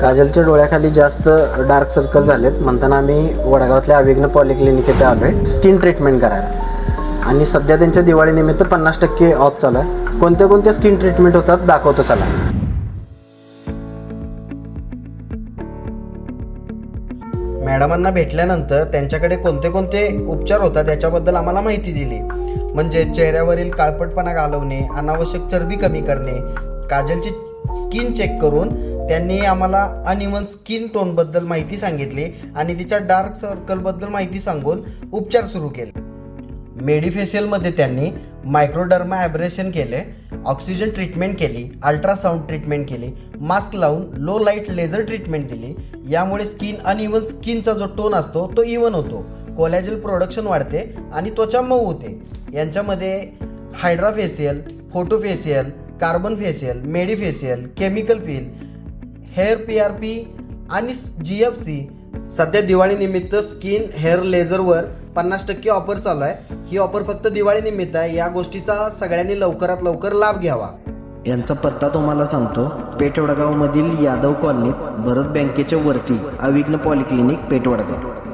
काजलच्या डोळ्याखाली जास्त dark circle झालेत. म्हणताना आम्ही वडगावातल्या अविघ्न पॉलिक्लिनिक येथे आलो आहे स्किन ट्रीटमेंट करायला. आणि सध्या त्यांच्या दिवाळीनिमित्त पन्नास टक्के ऑफ चालू आहे. कोणत्या कोणत्या स्किन ट्रीटमेंट होतात दाखवतो चला. मॅडमांना भेटल्यानंतर त्यांच्याकडे कोणते कोणते उपचार होतात याच्याबद्दल आम्हाला माहिती दिली. म्हणजे चेहऱ्यावरील काळपटपणा घालवणे अनावश्यक चरबी कमी करणे काजलची स्किन चेक करून त्यांनी आम्हाला अनइवन स्किन टोनबद्दल माहिती सांगितली आणि तिच्या डार्क सर्कलबद्दल माहिती सांगून उपचार सुरू केले. मेडिफेशियलमध्ये त्यांनी मायक्रोडर्मा ॲब्रेशन केले ऑक्सिजन ट्रीटमेंट केली अल्ट्रासाऊंड ट्रीटमेंट केली मास्क लावून लो लाइट लेझर ट्रीटमेंट दिली. यामुळे स्किन अनइवन स्किनचा जो टोन असतो तो इवन होतो. कोलॅजल प्रोडक्शन वाढते आणि त्वचा मऊ होते. यांच्यामध्ये hydrafacial photofacial carbon facial medifacial chemical peel hair P R P आणि जी एफ सी. सध्या दिवाळीनिमित्त स्किन हेअर लेझरवर पन्नास टक्के ऑफर चालू आहे. ही ऑफर फक्त दिवाळीनिमित्त आहे. या गोष्टीचा सगळ्यांनी लवकरात लवकर लाभ घ्यावा. यांचा पत्ता तुम्हाला सांगतो पेठवडगावमधील यादव कॉलनीत भरत बँकेच्या वरती अविघ्न पॉलिक्लिनिक पेटवडगाव.